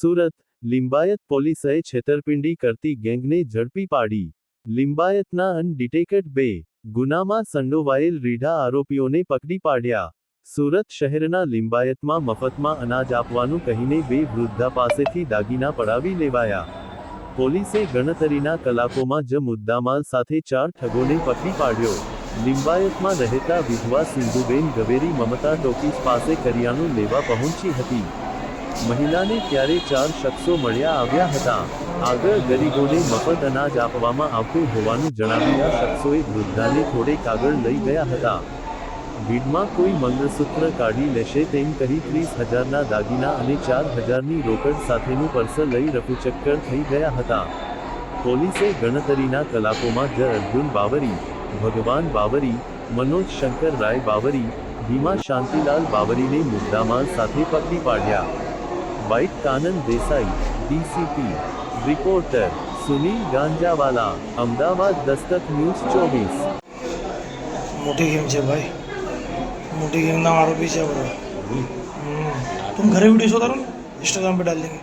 સુરત, લિંબાયત પોલીસએ છેતરપિંડી કરતી ગેંગને ઝડપી પાડી. લિંબાયતના અનડિટેકેડ બે ગુનામાં સંડોવાયેલ રીઢા આરોપીઓને પકડી પાડ્યા. સુરત શહેરના લિંબાયતમાં મફતમાં અનાજ આપવાનું કહીને બે વૃદ્ધા પાસેથી દાગીના પડાવી લેવાયા. પોલીસે ગણતરીના કલાકોમાં જ મુદ્દામાલ સાથે ચાર ઠગોને પકડી પાડ્યો. લિંબાયતમાં રહેતા વિધવા સિંધુબેન ગવેરી મમતા ટોકીસ પાસે કરિયાણું લેવા પહોંચી હતી. મહિલાને ત્યારે ચાર શખ્સો મળ્યા આવ્યા હતા. આગળ ગરીબોને મફત અનાજ આપવામાં આવતું હોવાનું જણાવી આ શખ્સોએ વૃદ્ધાને થોડેક આગળ લઈ ગયા હતા. ભીડમાં કોઈ મંગળસૂત્ર કાઢી લેશે તેમ કહી ત્રીસ હજારના દાગીના અને ચાર હજારની રોકડ સાથેનું પર્સ લઈ રફુચક્કર થઈ ગયા હતા. પોલીસે ગણતરીના કલાકોમાં જ અર્જુન બાવરી, ભગવાન બાવરી, મનોજ શંકર રાય બાવરી, ભીમા શાંતિલાલ બાવરીને મુદ્દામાલ સાથે પકડી પાડ્યા. White Kanan Desai DCP reporter Sunil Ganjawala Ahmedabad Dastak news ચોવીસ મોટી ગેમ છે ભાઈ મોટી ગેમના આરોપી છે બધો हम्म, तुम घर वीडियो शो करो ना इंस्टाग्राम पे डाल देंगे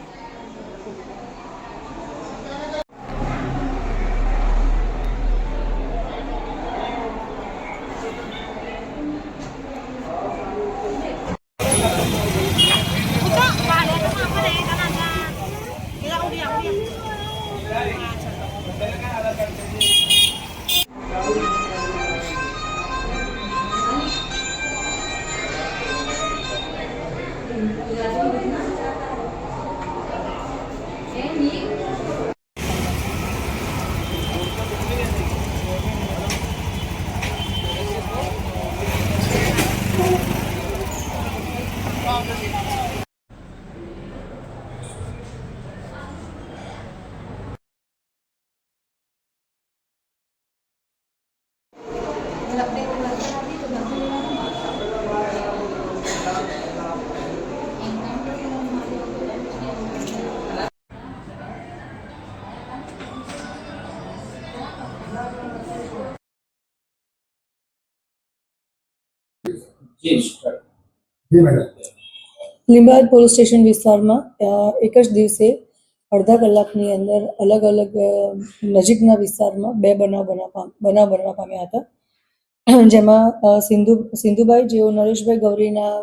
લીંબાયત પોલીસ સ્ટેશન વિસ્તારમાં એક જ દિવસે અડધા કલાકની અંદર અલગ અલગ નજીકના વિસ્તારમાં બે બનાવ બનાવ બનાવ બનવા પામ્યા હતા. જેમાં સિંધુ સિંધુબાઈ જેઓ નરેશભાઈ ગૌરીના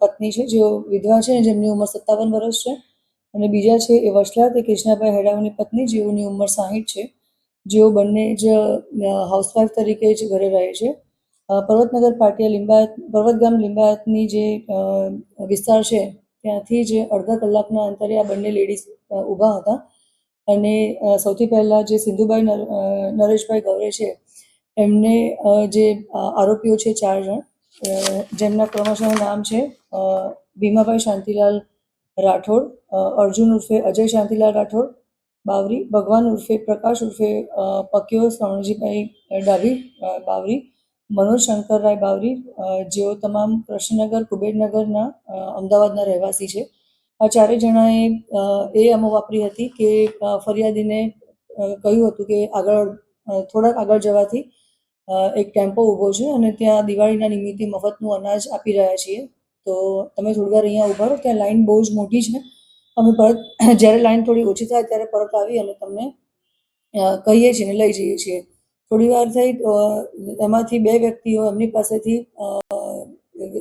પત્ની છે, જેઓ વિધવા છે જેમની ઉંમર સત્તાવન વર્ષ છે. અને બીજા છે એ વસલા તે કૃષ્ણાભાઈ હેડાવની પત્ની, જેઓની ઉંમર સાહીઠ છે. જેઓ બંને જ હાઉસવાઈફ તરીકે જ ઘરે રહે છે. પર્વતનગર પાટિયા લિંબાયત, પર્વતગામ લિંબાયતની જે વિસ્તાર છે, ત્યાંથી જ અડધા કલાકના અંતરે આ બંને લેડીઝ ઊભા હતા. અને સૌથી પહેલાં જે સિંધુબાઈ નરેશભાઈ ગૌરે છે એમને જે આરોપીઓ છે ચાર જણ જેમના ક્રમશઃ નામ છે ભીમાભાઈ શાંતિલાલ રાઠોડ અર્જુન ઉર્ફે અજય શાંતિલાલ રાઠોડ, બાવરી, ભગવાન ઉર્ફે પ્રકાશ ઉર્ફે પક્યો શ્રવણજીભાઈ ડાભી બાવરી, મનોજ શંકરરાય બાવરી જેઓ તમામ કૃષ્ણનગર, કુબેરનગરના અમદાવાદના રહેવાસી છે. આ ચારેય જણાએ એ અમો વાપરી હતી કે ફરિયાદીને કહ્યું હતું કે આગળ થોડાક આગળ જવાથી એક ટેમ્પો ઊભો છે અને ત્યાં દિવાળીના નિમિત્તે મફતનું અનાજ આપી રહ્યા છીએ. તો તમે થોડી વાર અહીંયા ઊભા રહો, ત્યાં લાઈન બહુ જ મોટી છે. અમે પરત જ્યારે લાઈન થોડી ઓછી થાય ત્યારે પરત આવી અને તમને કહીએ છીએ લઈ જઈએ છીએ. થોડી વાર થઈ એમાંથી બે વ્યક્તિઓ એમની પાસેથી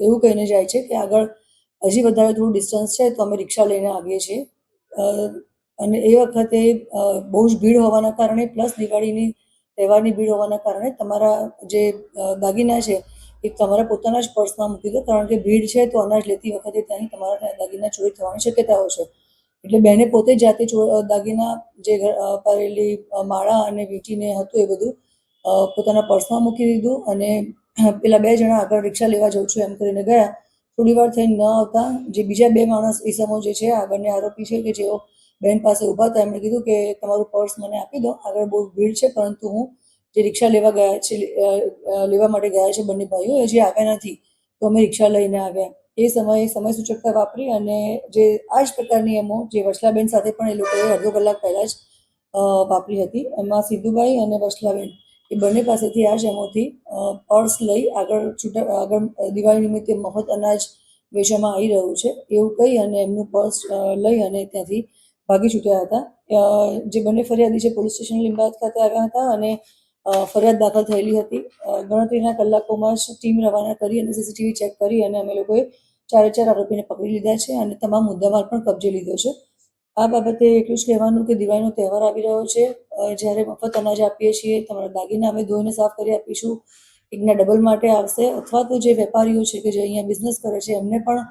એવું કહીને જાય છે કે આગળ હજી વધારે થોડું ડિસ્ટન્સ છે તો અમે રિક્ષા લઈને આવીએ છીએ. અને એ વખતે બહુ જ ભીડ હોવાના કારણે પ્લસ દિવાળીની તહેવારની ભીડ હોવાના કારણે તમારા જે દાગીના છે, એ તમારા પોતાના જ પર્સમાં મૂકી દો. કારણ કે ભીડ છે તો અનાજ લેતી વખતે ત્યાંની તમારા દાગીના ચોરી થવાની શક્યતાઓ છે. એટલે બહેને પોતે જાતે દાગીના જે પહેરેલી માળા અને વીંટીને હતું એ બધું પોતાના પર્સમાં મૂકી દીધું અને પેલા બે જણા આગળ રિક્ષા લેવા જાઉં છું એમ કરીને ગયા. થોડી વાર થઈને ન આવતા, જે બીજા બે માણસ ઈસમો જે છે, આ બંને આરોપી છે કે જેઓ બેન પાસે ઊભા હતા, એમણે કીધું કે તમારું પર્સ મને આપી દો, આગળ બહુ ભીડ છે, પરંતુ હું જે રિક્ષા લેવા ગયા છે લેવા માટે ગયા છે બંને ભાઈઓ, એ હજી આવ્યા નથી. તો અમે રિક્ષા લઈને આવ્યા. એ સમયે સમય સૂચકતા વાપરી અને જે આ જ પ્રકારની એમો જે વસલાબેન સાથે પણ એ લોકોએ અડધો કલાક પહેલાં જ વાપરી હતી. એમાં સિદ્ધુભાઈ અને વસલાબેન એ બંને પાસેથી આ જેમોથી પર્સ લઈ આગળ છૂટા, આગળ દિવાળી નિમિત્તે મફત અનાજ વેચવામાં આવી રહ્યું છે. એવું કહી અને એમનું પર્સ લઈ અને ત્યાંથી ભાગી છૂટ્યા હતા. જે બંને ફરિયાદી છે, પોલીસ સ્ટેશન લીંબાયત ખાતે આવ્યા હતા અને ફરિયાદ દાખલ થયેલી હતી. ગણતરીના કલાકોમાં જ ટીમ રવાના કરી અને સીસીટીવી ચેક કરી અને અમે લોકોએ ચારે ચાર આરોપીને પકડી લીધા છે અને તમામ મુદ્દામાલ પણ કબજે લીધો છે. આ બાબતે એટલું જ કહેવાનું કે દિવાળીનો તહેવાર આવી રહ્યો છે. જ્યારે મફત અનાજ આપીએ છીએ, તમારા દાગીના અમે ધોઈને સાફ કરી આપીશું. એકના ડબલ માટે આવશે. અથવા તો જે વેપારીઓ છે કે જે અહીંયા બિઝનેસ કરે છે, એમને પણ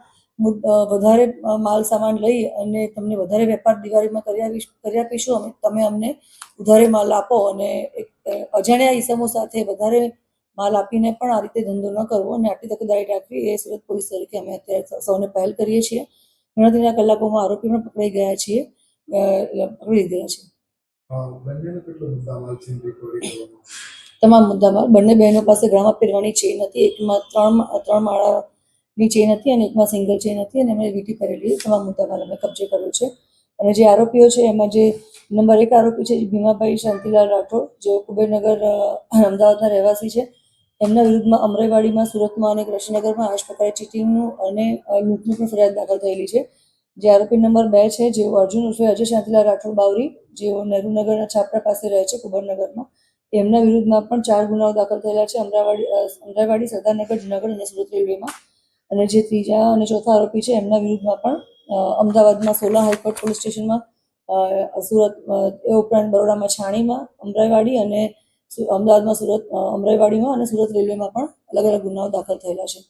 વધારે માલ સામાન લઈ અને તમને વધારે વેપાર દિવાળીમાં કરી આપીશ કરી આપીશું. અમે, તમે અમને વધારે માલ આપો અને એક અજાણ્યા ઈસમો સાથે વધારે માલ આપીને પણ આ રીતે ધંધો ન કરવો અને આટલી તકેદારી રાખવી એ સુરત પોલીસ તરીકે અમે અત્યારે સૌને પહેલ કરીએ છીએ. ગણતરીના કલાકોમાં આરોપી પણ પકડાઈ ગયા છીએ. પકડી લીધેલા છે. છે તમામ મુદ્દામાં બંને બહેનો પાસે ગળામાં પહેરવાની ચેન હતી. એકમાં ત્રણ ત્રણ માળાની ચેન હતી અને એકમાં સિંગલ ચેન હતી અને એમણે વીટી પહેરેલી. તમામ મુદ્દામાં અમે કબજે કર્યો છે. અને જે આરોપીઓ છે એમાં જે નંબર એક આરોપી છે ભીમાભાઈ શાંતિલાલ રાઠોડ જેઓ કુબેરનગર અમદાવાદના રહેવાસી છે. એમના વિરુદ્ધમાં અમરેવાડીમાં સુરતમાં અને કૃષ્ણનગરમાં આ જ પ્રકારે ચીટિંગનું અને લૂંટનું પણ ફરિયાદ દાખલ થયેલી છે. જે આરોપી નંબર બે છે, જેઓ અર્જુન ઉર્ફે અજય શાંતિલાલ રાઠોડ બાવરી, જેઓ નહેરુનગરના છાપરા પાસે રહે છે કુબરનગરમાં તેમના વિરુદ્ધમાં પણ ચાર ગુનાઓ દાખલ થયેલા છે, અમરાવાડી અમરાવાડી, સરદારનગર, જુનાગઢ અને સુરત રેલવેમાં. અને જે ત્રીજા અને ચોથા આરોપી છે, એમના વિરુદ્ધમાં પણ અમદાવાદમાં સોલા હાઈકોર્ટ પોલીસ સ્ટેશનમાં સુરત એ ઉપરાંત બરોડામાં છાણીમાં અમરાઈવાડી અને અમદાવાદમાં સુરત અમરાઈવાડીમાં અને સુરત રેલવેમાં પણ અલગ અલગ ગુનાઓ દાખલ થયેલા છે.